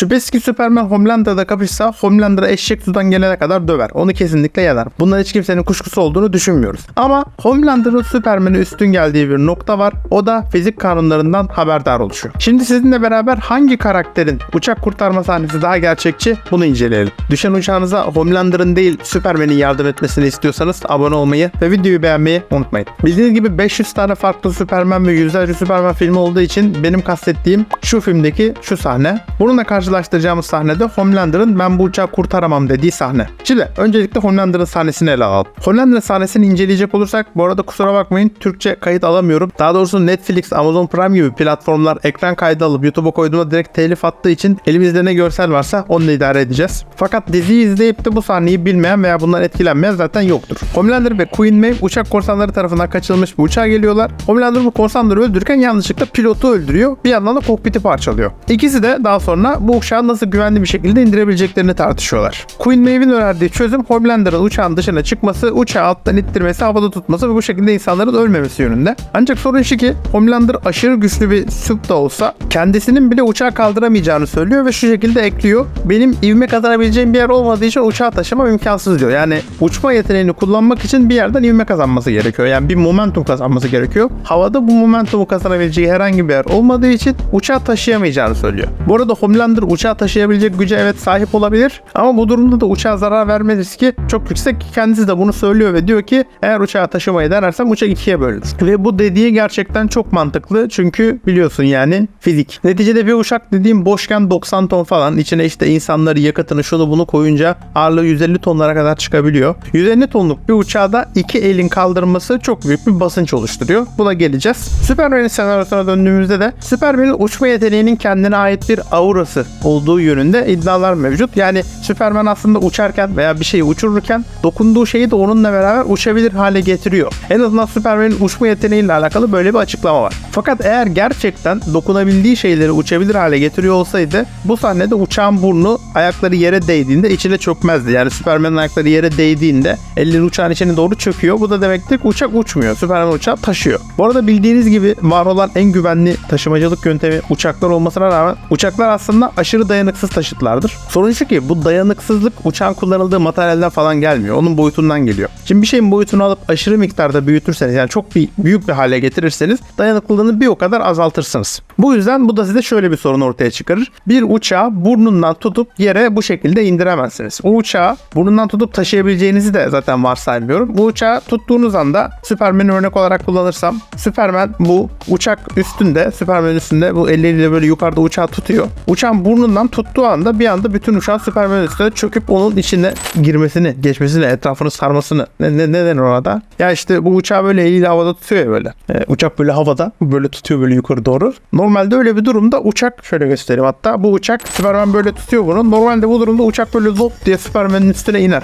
Şüphesiz ki Superman Homelander'da kapışsa Homelander'a eşek sudan gelene kadar döver. Onu kesinlikle yener. Bundan hiç kimsenin kuşkusu olduğunu düşünmüyoruz. Ama Homelander'ın Superman'e üstün geldiği bir nokta var. O da fizik kanunlarından haberdar oluşu. Şimdi sizinle beraber hangi karakterin uçak kurtarma sahnesi daha gerçekçi bunu inceleyelim. Düşen uçağınıza Homelander'ın değil Superman'in yardım etmesini istiyorsanız abone olmayı ve videoyu beğenmeyi unutmayın. Bildiğiniz gibi 500 tane farklı Superman ve yüzlerce Superman filmi olduğu için benim kastettiğim şu filmdeki şu sahne. Bununla karşılaştıracağımız sahnede Homelander'ın ben bu uçağı kurtaramam dediği sahne. Şimdi öncelikle Homelander'ın sahnesini ele alalım. Homelander'ın sahnesini inceleyecek olursak bu arada kusura bakmayın Türkçe kayıt alamıyorum. Daha doğrusu Netflix, Amazon Prime gibi platformlar ekran kaydı alıp YouTube'a koyduğumda direkt telif attığı için elimizde ne görsel varsa onunla idare edeceğiz. Fakat diziyi izleyip de bu sahneyi bilmeyen veya bundan etkilenmeyen zaten yoktur. Homelander ve Queen Maeve uçak korsanları tarafından kaçırılmış bir uçağa geliyorlar. Homelander bu korsanları öldürürken yanlışlıkla pilotu öldürüyor. Bir yandan da kokpiti parçalıyor. İkisi de daha sonra bu uçağı nasıl güvenli bir şekilde indirebileceklerini tartışıyorlar. Queen Maeve'in önerdiği çözüm Homelander'ın uçağın dışına çıkması, uçağı alttan ittirmesi, havada tutması ve bu şekilde insanların ölmemesi yönünde. Ancak sorun şu ki Homelander aşırı güçlü bir sup da olsa kendisinin bile uçağı kaldıramayacağını söylüyor ve şu şekilde ekliyor. Benim ivme kazanabileceğim bir yer olmadığı için uçağı taşımam imkansız diyor. Yani uçma yeteneğini kullanmak için bir yerden ivme kazanması gerekiyor. Yani bir momentum kazanması gerekiyor. Havada bu momentumu kazanabileceği herhangi bir yer olmadığı için uçağı taşıyamayacağını söylüyor. Bu arada Homelander uçağı taşıyabilecek güce evet sahip olabilir ama bu durumda da uçağa zarar verme riski çok yüksek. Kendisi de bunu söylüyor ve diyor ki eğer uçağı taşımayı denersem uçak ikiye bölünür. Ve bu dediği gerçekten çok mantıklı çünkü biliyorsun yani fizik. Neticede bir uçak dediğim boşken 90 ton falan içine işte insanları yakıtını şunu bunu koyunca ağırlığı 150 tonlara kadar çıkabiliyor. 150 tonluk bir uçağı da iki elin kaldırması çok büyük bir basınç oluşturuyor. Buna geleceğiz. Superman'in senaryosuna döndüğümüzde de Superman'in uçma yeteneğinin kendine ait bir aurası olduğu yönünde iddialar mevcut. Yani Superman aslında uçarken veya bir şeyi uçururken dokunduğu şeyi de onunla beraber uçabilir hale getiriyor. En azından Superman'in uçma yeteneğiyle alakalı böyle bir açıklama var. Fakat eğer gerçekten dokunabildiği şeyleri uçabilir hale getiriyor olsaydı bu sahnede uçağın burnu ayakları yere değdiğinde içine çökmezdi. Yani Superman'in ayakları yere değdiğinde elleri uçağın içine doğru çöküyor. Bu da demektir ki uçak uçmuyor. Superman uçağı taşıyor. Bu arada bildiğiniz gibi var olan en güvenli taşımacılık yöntemi uçaklar olmasına rağmen uçaklar aslında aşırı dayanıksız taşıtlardır. Sorun şu ki bu dayanıksızlık uçağın kullanıldığı materyalden falan gelmiyor. Onun boyutundan geliyor. Şimdi bir şeyin boyutunu alıp aşırı miktarda büyütürseniz yani çok bir büyük bir hale getirirseniz dayanıklılığını bir o kadar azaltırsınız. Bu yüzden bu da size şöyle bir sorun ortaya çıkarır. Bir uçağı burnundan tutup yere bu şekilde indiremezsiniz. O uçağı burnundan tutup taşıyabileceğinizi de zaten varsaymıyorum. Bu uçağı tuttuğunuz anda Superman'i örnek olarak kullanırsam Superman bu uçak üstünde Superman üstünde bu elleriyle böyle yukarıda uçağı tutuyor. Uçağın burnundan tuttuğu anda bir anda bütün uçağın Superman üstüne çöküp onun içine girmesini, geçmesini, etrafını sarmasını ne, ne, ne denir ona da? Ya işte bu uçağı böyle eliyle havada tutuyor ya böyle. Ee, uçak böyle havada böyle tutuyor böyle yukarı doğru. Normalde öyle bir durumda uçak şöyle göstereyim hatta bu uçak Superman böyle tutuyor bunu. Normalde bu durumda uçak böyle lop diye Superman'in üstüne iner.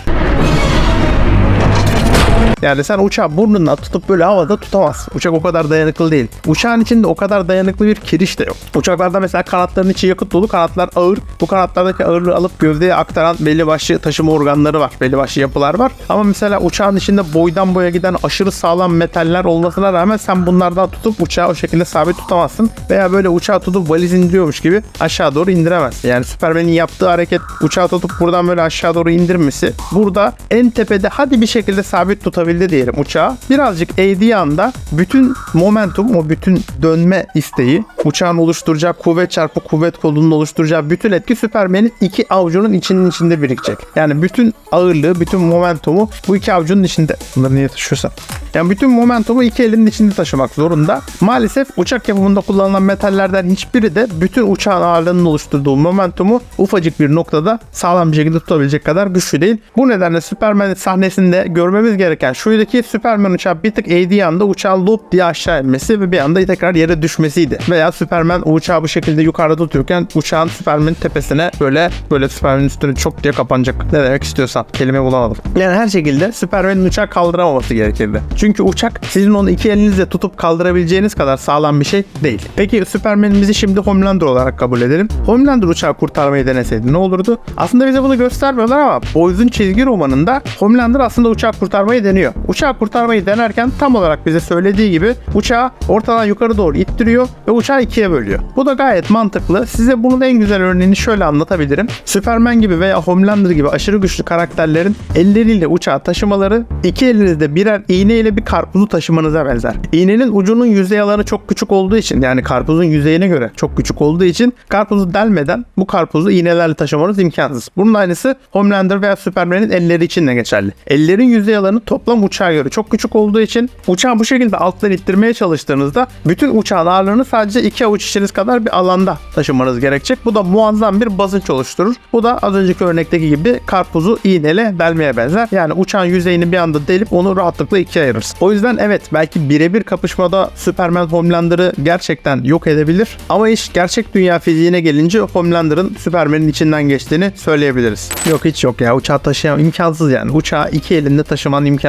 Yani sen uçağı burnundan tutup böyle havada tutamazsın. Uçak o kadar dayanıklı değil. Uçağın içinde o kadar dayanıklı bir kiriş de yok. Uçaklarda mesela kanatların içi yakıt dolu, kanatlar ağır. Bu kanatlardaki ağırlığı alıp gövdeye aktaran belli başlı taşıma organları var. Belli başlı yapılar var. Ama mesela uçağın içinde boydan boya giden aşırı sağlam metaller olmasına rağmen sen bunlardan tutup uçağı o şekilde sabit tutamazsın. Veya böyle uçağı tutup valiz indiriyormuş gibi aşağı doğru indiremezsin. Yani Superman'in yaptığı hareket uçağı tutup buradan böyle aşağı doğru indirmesi burada en tepede hadi bir şekilde sabit tutabildi diyelim uçağı. Birazcık eğdiği anda bütün momentum o bütün dönme isteği uçağın oluşturacağı kuvvet çarpı kuvvet kolunun oluşturacağı bütün etki Superman'in iki avucunun içinin içinde birikecek. Yani bütün ağırlığı, bütün momentumu bu iki avucunun içinde. Bunları niye taşıyorsam. Yani bütün momentumu iki elinin içinde taşımak zorunda. Maalesef uçak yapımında kullanılan metallerden hiçbiri de bütün uçağın ağırlığının oluşturduğu momentumu ufacık bir noktada sağlam bir şekilde tutabilecek kadar güçlü değil. Bu nedenle Superman sahnesinde görmemiz gereken şuydu ki Superman uçağı bir tık eğdiği anda uçağın lop diye aşağı inmesi ve bir anda tekrar yere düşmesiydi. Veya Superman uçağı bu şekilde yukarıda tutuyorken uçağın Superman'in tepesine böyle böyle Superman'in üstüne çok diye kapanacak. Ne demek istiyorsan kelime bulamadım. Yani her şekilde Superman'in uçağı kaldıramaması gerekirdi. Çünkü uçak sizin onu iki elinizle tutup kaldırabileceğiniz kadar sağlam bir şey değil. Peki Superman'imizi şimdi Homelander olarak kabul edelim. Homelander uçağı kurtarmayı deneseydi ne olurdu? Aslında bize bunu göstermiyorlar ama Boys'un çizgi romanında Homelander aslında uçağı kurtarmayı deniyor. Uçağı kurtarmayı denerken tam olarak bize söylediği gibi uçağı ortadan yukarı doğru ittiriyor ve uçağı ikiye bölüyor. Bu da gayet mantıklı. Size bunun en güzel örneğini şöyle anlatabilirim. Superman gibi veya Homelander gibi aşırı güçlü karakterlerin elleriyle uçağı taşımaları iki elinizde birer iğne ile bir karpuzu taşımanıza benzer. İğnenin ucunun yüzey alanı çok küçük olduğu için yani karpuzun yüzeyine göre çok küçük olduğu için karpuzu delmeden bu karpuzu iğnelerle taşımanız imkansız. Bunun aynısı Homelander veya Superman'in elleri için de geçerli. Ellerin yüzey alanı toplam uçağa göre çok küçük olduğu için uçağı bu şekilde alttan ittirmeye çalıştığınızda bütün uçağın ağırlığını sadece iki avuç içiniz kadar bir alanda taşımanız gerekecek. Bu da muazzam bir basınç oluşturur. Bu da az önceki örnekteki gibi karpuzu iğneyle delmeye benzer. Yani uçağın yüzeyini bir anda delip onu rahatlıkla ikiye ayırırsın. O yüzden evet belki birebir kapışmada Superman Homelander'ı gerçekten yok edebilir. Ama iş gerçek dünya fiziğine gelince Homelander'ın Superman'in içinden geçtiğini söyleyebiliriz. Yok hiç yok ya uçağı taşıyamam imkansız yani. Uçağı iki elinde taşıman imkansız.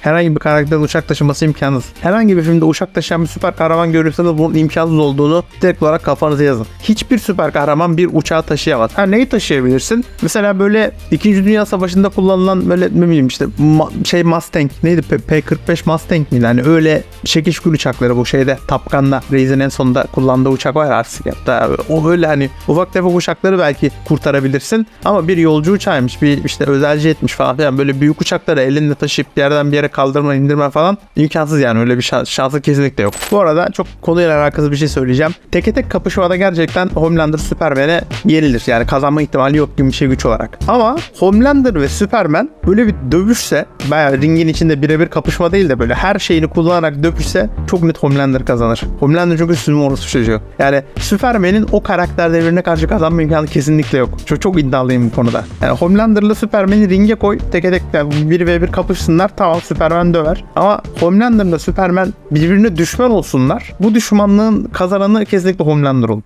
Herhangi bir karakterin uçak taşıması imkansız. Herhangi bir filmde uçak taşıyan bir süper kahraman görürseniz bunun imkansız olduğunu direkt olarak kafanıza yazın. Hiçbir süper kahraman bir uçağı taşıyamaz. Ha neyi taşıyabilirsin? Mesela böyle 2. Dünya Savaşı'nda kullanılan böyle ne bileyim işte ma- şey Mustang neydi P- P45 Mustang miydi? Hani öyle şekil uçakları bu şeyde Top Gun'da Reis'in en sonunda kullandığı uçak var ya Arsigat'ta. O öyle hani ufak tefek uçakları belki kurtarabilirsin. Ama bir yolcu uçağıymış bir işte özel jetmiş falan filan böyle büyük uçakları elinde taşıyıp yerden bir yere kaldırma indirme falan imkansız yani öyle bir şans, şansı kesinlikle yok. Bu arada çok konuyla alakalı bir şey söyleyeceğim. Teke tek kapışmada gerçekten Homelander Superman'e yenilir. Yani kazanma ihtimali yok gibi bir şey güç olarak. Ama Homelander ve Superman böyle bir dövüşse bayağı ringin içinde birebir kapışma değil de böyle her şeyini kullanarak dövüşse çok net Homelander kazanır. Homelander çünkü sürüm orası çocuğu. Yani Superman'in o karakter devrine karşı kazanma imkanı kesinlikle yok. Çok, çok iddialıyım bu konuda. Yani Homelander'la Superman'i ringe koy. Teke tek yani 1v1 kapışsınlar. Tamam Superman döver. Ama Homelander'la Superman birbirine düşman olsunlar. Bu düşmanlığın kazananı kesinlikle Homelander olur.